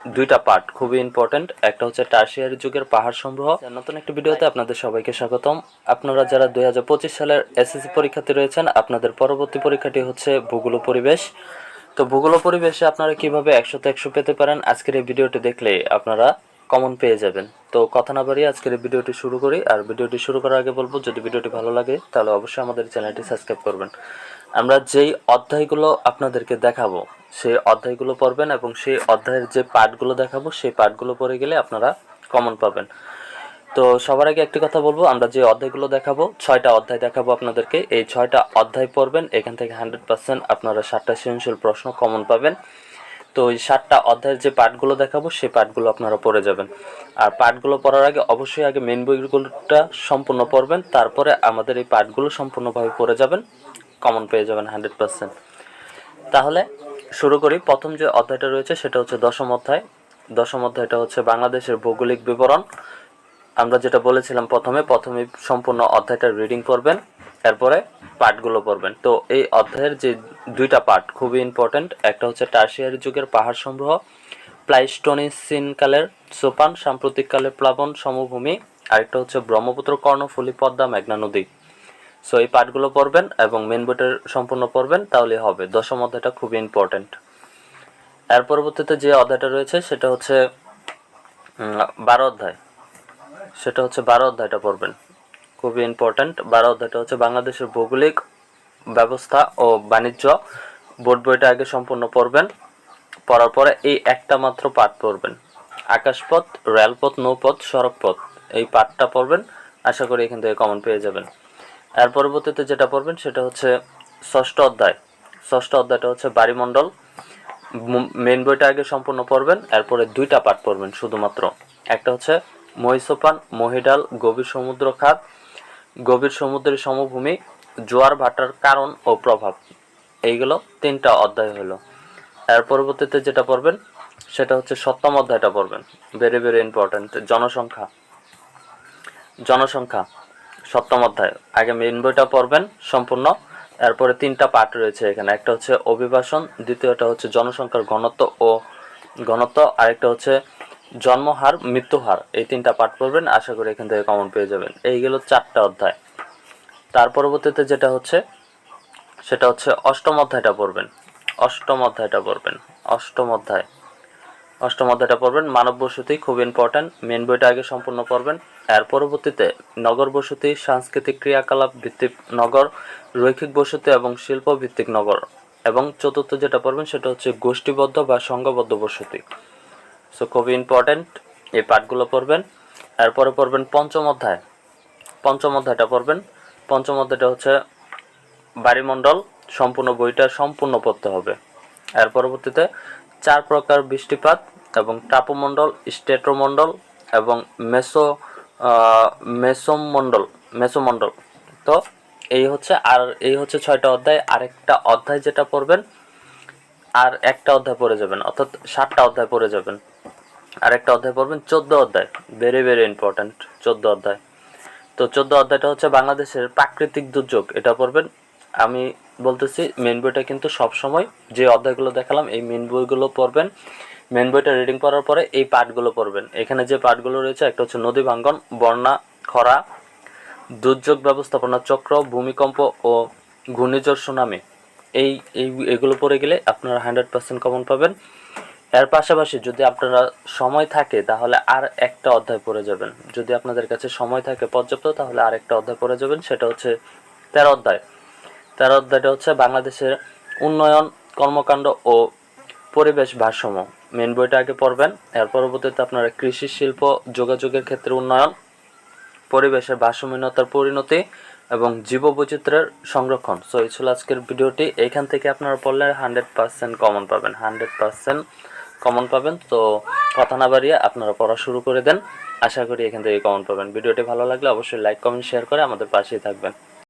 দুইটা পার্ট খুবই ইম্পর্টেন্ট একটা হচ্ছে টার্সিয়ারি যুগের পাহাড় সংগ্রহ। নতুন একটি ভিডিওতে আপনাদের সবাইকে স্বাগতম। আপনারা যারা দুই হাজার পঁচিশ সালের এসএসসি পরীক্ষাতে রয়েছেন, আপনাদের পরবর্তী পরীক্ষাটি হচ্ছে ভূগোল পরিবেশ। তো ভূগোল পরিবেশে আপনারা কীভাবে একশোতে একশো পেতে পারেন? আজকের এই ভিডিওটি দেখলে আপনারা কমন পেয়ে যাবেন। তো কথা না বাড়িয়ে আজকের ভিডিওটি শুরু করি। আর ভিডিওটি শুরু করার আগে বলব, যদি ভিডিওটি ভালো লাগে, তাহলে অবশ্যই আমাদের চ্যানেলটি সাবস্ক্রাইব করবেন। আমরা যেই অধ্যায়গুলো আপনাদেরকে দেখাবো, সেই অধ্যায়গুলো পড়বেন এবং সেই অধ্যায়ের যে পাঠগুলো দেখাবো, সেই পাঠগুলো পড়ে গেলে আপনারা কমন পাবেন। তো সবার আগে একটি কথা বলব, আমরা যে অধ্যায়গুলো দেখাবো, ছয়টা অধ্যায় দেখাবো আপনাদেরকে। এই ছয়টা অধ্যায় পড়বেন, এখান থেকে হান্ড্রেড পার্সেন্ট আপনারা সাতটা সৃজনশীল প্রশ্ন কমন পাবেন। তো ওই সাতটা অধ্যায়ের যে পাঠগুলো দেখাবো, সেই পাঠগুলো আপনারা পড়ে যাবেন। আর পাঠগুলো পড়ার আগে অবশ্যই আগে মেন বইগুলোটা সম্পূর্ণ পড়বেন, তারপরে আমাদের এই পাঠগুলো সম্পূর্ণভাবে পড়ে যাবেন কমন পেয়ে যাবেন হান্ড্রেড পার্সেন্ট তাহলে শুরু করি, প্রথম যে অধ্যায়টা রয়েছে সেটা হচ্ছে দশম অধ্যায়। দশম অধ্যায়টা হচ্ছে বাংলাদেশের ভৌগোলিক বিবরণ। আমরা যেটা বলেছিলাম প্রথমে প্রথমে সম্পূর্ণ অধ্যায়টা রিডিং করবেন। এরপরে পাঠগুলো পড়বেন। তো এই অধ্যায়ের যে দুইটা পার্ট খুবই ইম্পর্ট্যান্ট একটা হচ্ছে টার্সিয়ারি যুগের পাহাড় সংগ্রহ প্লাইস্টোনিসিন কালের সোপান সাম্প্রতিককালের প্লাবন সমভূমি, আরেকটা হচ্ছে ব্রহ্মপুত্র, কর্ণফুলী, পদ্মা, মেঘনা নদী। সো এই পাঠগুলো পড়বেন এবং মেন বইটার সম্পূর্ণ পড়বেন, তাহলে হবে। দশম অধ্যায়টা খুবই ইম্পর্ট্যান্ট এর পরবর্তীতে যে অধ্যায়টা রয়েছে, সেটা হচ্ছে বারো অধ্যায়। সেটা হচ্ছে বারো অধ্যায়টা পড়বেন। খুবই ইম্পর্ট্যান্ট বারো অধ্যায়টা হচ্ছে বাংলাদেশের ভৌগোলিক ব্যবস্থা ও বাণিজ্য। বোর্ড বইটা আগে সম্পূর্ণ পড়বেন, পড়ার পরে এই একটা মাত্র পাঠ পড়বেন। আকাশপথ, রেলপথ, নৌপথ, সড়কপথ, এই পাঠটা পড়বেন। আশা করি এখান থেকে কমন পেয়ে যাবেন। এর পরবর্তীতে যেটা পড়বেন সেটা হচ্ছে ষষ্ঠ অধ্যায়। ষষ্ঠ অধ্যায়টা হচ্ছে বাড়িমণ্ডল মেন বইটা আগে সম্পূর্ণ পড়বেন, এরপরে দুইটা পাঠ পড়বেন শুধুমাত্র। একটা হচ্ছে মহিষোপান, মহিডাল, গভীর সমুদ্র খাত গভীর সমুদ্রের সমভূমি, জোয়ার ভাটার কারণ ও প্রভাব। এইগুলো তিনটা অধ্যায় হলো এর পরবর্তীতে যেটা পড়বেন, সেটা হচ্ছে সপ্তম অধ্যায়টা পড়বেন। ভেরি ভেরি ইম্পর্ট্যান্ট জনসংখ্যা। জনসংখ্যা, সপ্তম অধ্যায়। আগে মেন বইটা পড়বেন সম্পূর্ণ, এরপরে তিনটা পার্ট রয়েছে এখানে। একটা হচ্ছে অভিবাসন, দ্বিতীয়টা হচ্ছে জনসংখ্যার ঘনত্ব ও ঘনত্ব, আরেকটা হচ্ছে জন্মহার মৃত্যুহার এই তিনটা পার্ট পড়বেন, আশা করি এখান থেকে কমন পেয়ে যাবেন। এইগুলো চারটা অধ্যায়। তার পরবর্তীতে যেটা হচ্ছে, সেটা হচ্ছে অষ্টম অধ্যায়টা পড়বেন। অষ্টম অধ্যায়টা পড়বেন। অষ্টম অধ্যায়। অষ্টম অধ্যায়টা পড়বেন। মানব বসতি খুব ইম্পর্ট্যান্ট মেন বইটা আগে সম্পূর্ণ পড়বেন। এর পরবর্তীতে নগর বসতি, সাংস্কৃতিক ক্রিয়াকলাপ ভিত্তিক নগর, রৈখিক বসতি এবং শিল্প ভিত্তিক নগর। এবং চতুর্থ যেটা পড়বেন, সেটা হচ্ছে গোষ্ঠীবদ্ধ বা সংঘবদ্ধ বসতি। সো খুবই ইম্পর্ট্যান্ট এই পাঠগুলো পড়বেন। এরপরে পড়বেন পঞ্চম অধ্যায়। পঞ্চম অধ্যায়টা পড়বেন। পঞ্চম অধ্যায়টা হচ্ছে বাড়িমণ্ডল, সম্পূর্ণ বইটা সম্পূর্ণ পড়তে হবে। এর পরবর্তীতে চার প্রকার বৃষ্টিপাত এবং টাপমণ্ডল স্টেট্রোমণ্ডল এবং মেসো মেসোমণ্ডল মেসোমণ্ডল। তো এই হচ্ছে আর এই হচ্ছে ছয়টা অধ্যায়। আরেকটা অধ্যায় যেটা পড়বেন, আর একটা অধ্যায় পড়ে যাবেন, অর্থাৎ সাতটা অধ্যায় পড়ে যাবেন। আর একটা অধ্যায় পড়বেন, চোদ্দ অধ্যায় ভেরি ভেরি ইম্পর্ট্যান্ট চোদ্দ অধ্যায়। তো চোদ্দ অধ্যায়টা হচ্ছে বাংলাদেশের প্রাকৃতিক দুর্যোগ, এটা পড়বেন। আমি বলতেছি মেন বইটা কিন্তু সব সময় যে অধ্যায়গুলো দেখালাম, এই মেন বইগুলো পড়বেন। মেন বইটা রিডিং করার পরে এই পাঠগুলো পড়বেন। এখানে যে পাঠগুলো রয়েছে, একটা হচ্ছে নদী ভাঙ্গন, বন্যা, খরা, দুর্যোগ ব্যবস্থাপনা চক্র, ভূমিকম্প ও ঘূর্ণিঝড় সুনামি। এই এই, এগুলো পড়ে গেলে আপনারা হান্ড্রেড পার্সেন্ট কমন পাবেন। এর পাশাপাশি যদি আপনারা সময় থাকে, তাহলে আর একটা অধ্যায় পড়ে যাবেন। যদি আপনাদের কাছে সময় থাকে পর্যাপ্ত, তাহলে আর একটা অধ্যায় পড়ে যাবেন, সেটা হচ্ছে তেরো অধ্যায়। তেরো অধ্যায়টা হচ্ছে বাংলাদেশের উন্নয়ন, কর্মকাণ্ড ও পরিবেশ ভারসাম্য। মেন বইটা আগে পড়বেন, এর পরবর্তীতে আপনারা কৃষি, শিল্প, যোগাযোগের ক্ষেত্রে উন্নয়ন, পরিবেশের ভারসাম্যহীনতার পরিণতি এবং জীববৈচিত্র্যের সংরক্ষণ। সো এই ছিল আজকের ভিডিওটি। এখান থেকে আপনারা পড়লে হান্ড্রেড পার্সেন্ট কমন পাবেন। হান্ড্রেড পার্সেন্ট কমন পাবেন, তো কথা না বাড়িয়ে আপনারা পড়া শুরু করে দেন। আশা করি এখান থেকে কমন পাবেন। ভিডিওটি ভালো লাগলে অবশ্যই লাইক কমেন্ট শেয়ার করে আমাদের পাশেই থাকবেন।